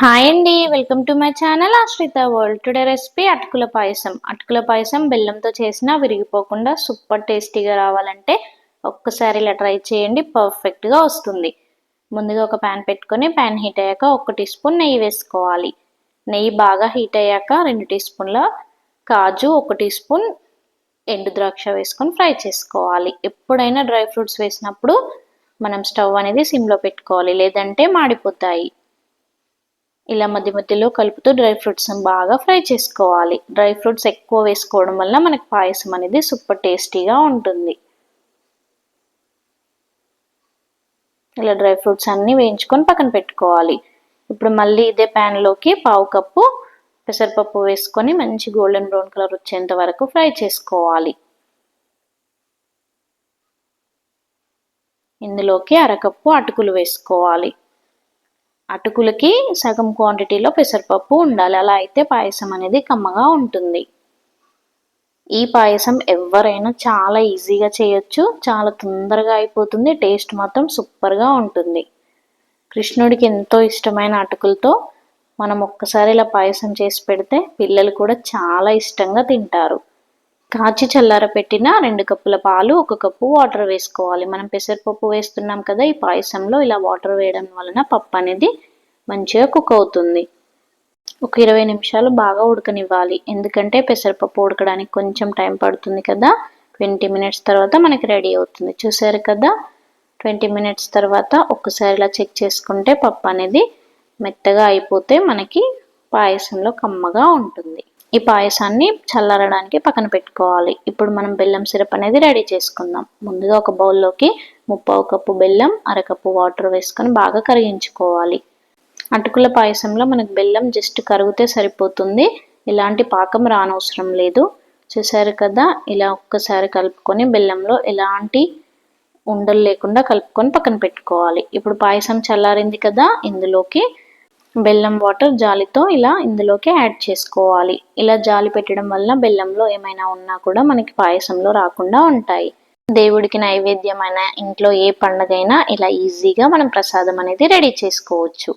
Hi అండి welcome to my channel Ashritha world today recipe అటుకుల పాయసం. అటుకుల పాయసం బెల్లంతో చేసినా విరిగిపోకుండా సూపర్ టేస్టీగా రావాలంటే ఒక్కసారి ఇలా ట్రై చేయండి పర్ఫెక్ట్గా వస్తుంది. ముందుగా ఒక ప్యాన్ పెట్టుకొని ప్యాన్ హీట్ అయ్యాక ఒక టీ స్పూన్ నెయ్యి వేసుకోవాలి. నెయ్యి బాగా హీట్ అయ్యాక రెండు టీ స్పూన్ల కాజు ఒక టీ స్పూన్ ఎండు ద్రాక్ష వేసుకొని ఫ్రై చేసుకోవాలి. ఎప్పుడైనా డ్రై ఫ్రూట్స్ వేసినప్పుడు మనం స్టవ్ అనేది సిమ్లో పెట్టుకోవాలి లేదంటే మాడిపోతాయి. ఇలా మధ్య మధ్యలో కలుపుతూ డ్రై ఫ్రూట్స్ బాగా ఫ్రై చేసుకోవాలి. డ్రై ఫ్రూట్స్ ఎక్కువ వేసుకోవడం వల్ల మనకి పాయసం అనేది సూపర్ టేస్టీగా ఉంటుంది. ఇలా డ్రై ఫ్రూట్స్ అన్నీ వేయించుకొని పక్కన పెట్టుకోవాలి. ఇప్పుడు మళ్ళీ ఇదే ప్యాన్లోకి పావు కప్పు పెసరపప్పు వేసుకొని మంచి గోల్డెన్ బ్రౌన్ కలర్ వచ్చేంత వరకు ఫ్రై చేసుకోవాలి. ఇందులోకి అరకప్పు అటుకులు వేసుకోవాలి. అటుకులకి సగం క్వాంటిటీలో పెసరపప్పు ఉండాలి. అలా అయితే పాయసం అనేది కమ్మగా ఉంటుంది. ఈ పాయసం ఎవరైనా చాలా ఈజీగా చేయొచ్చు. చాలా తొందరగా అయిపోతుంది. టేస్ట్ మాత్రం సూపర్గా ఉంటుంది. కృష్ణుడికి ఎంతో ఇష్టమైన అటుకులతో మనం ఒక్కసారి ఇలా పాయసం చేసి పెడితే పిల్లలు కూడా చాలా ఇష్టంగా తింటారు. కాచి చల్లార పెట్టిన రెండు కప్పుల పాలు ఒక కప్పు వాటర్ వేసుకోవాలి. మనం పెసరపప్పు వేస్తున్నాం కదా ఈ పాయసంలో ఇలా వాటర్ వేయడం వలన పప్పు అనేది మంచిగా కుక్ అవుతుంది. ఒక ఇరవై నిమిషాలు బాగా ఉడకనివ్వాలి. ఎందుకంటే పెసరపప్పు ఉడకడానికి కొంచెం టైం పడుతుంది కదా. ట్వంటీ మినిట్స్ తర్వాత మనకి రెడీ అవుతుంది. చూసారు కదా? ట్వంటీ మినిట్స్ తర్వాత ఒక్కసారి ఇలా చెక్ చేసుకుంటే పప్పు అనేది మెత్తగా అయిపోతే మనకి పాయసంలో కమ్మగా ఉంటుంది. ఈ పాయసాన్ని చల్లారడానికి పక్కన పెట్టుకోవాలి. ఇప్పుడు మనం బెల్లం సిరప్ అనేది రెడీ చేసుకుందాం. ముందుగా ఒక బౌల్లోకి ముప్పావు కప్పు బెల్లం అరకప్పు వాటర్ వేసుకొని బాగా కరిగించుకోవాలి. అటుకుల పాయసంలో మనకు బెల్లం జస్ట్ కరిగితే సరిపోతుంది. ఇలాంటి పాకం రానవసరం లేదు. చూసారు కదా? ఇలా ఒక్కసారి కలుపుకొని బెల్లంలో ఎలాంటి ఉండలు లేకుండా కలుపుకొని పక్కన పెట్టుకోవాలి. ఇప్పుడు పాయసం చల్లారింది కదా? ఇందులోకి బెల్లం వాటర్ జాలితో ఇలా ఇందులోకి యాడ్ చేసుకోవాలి. ఇలా జాలి పెట్టడం వల్ల బెల్లంలో ఏమైనా ఉన్నా కూడా మనకి పాయసంలో రాకుండా ఉంటాయి. దేవుడికి నైవేద్యమైన ఇంట్లో ఏ పండగైనా ఇలా ఈజీగా మనం ప్రసాదం అనేది రెడీ చేసుకోవచ్చు.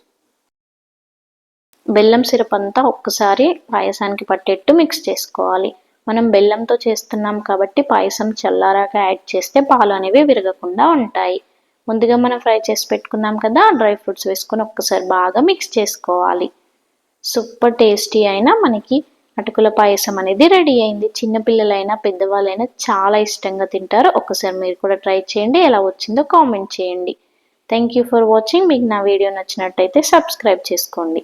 బెల్లం సిరప్ అంతా ఒక్కసారి పాయసానికి పట్టేట్టు మిక్స్ చేసుకోవాలి. మనం బెల్లంతో చేస్తున్నాం కాబట్టి పాయసం చల్లారాక యాడ్ చేస్తే పాలు అనేవి విరగకుండా ఉంటాయి. ముందుగా మనం ఫ్రై చేసి పెట్టుకున్నాం కదా డ్రై ఫ్రూట్స్ వేసుకొని ఒక్కసారి బాగా మిక్స్ చేసుకోవాలి. సూపర్ టేస్టీ అయినా మనకి అటుకుల పాయసం అనేది రెడీ అయింది. చిన్నపిల్లలైనా పెద్దవాళ్ళైనా చాలా ఇష్టంగా తింటారు. ఒక్కసారి మీరు కూడా ట్రై చేయండి. ఎలా వచ్చిందో కామెంట్ చేయండి. థ్యాంక్ యూ ఫర్ వాచింగ్ మీకు నా వీడియో నచ్చినట్టయితే సబ్స్క్రైబ్ చేసుకోండి.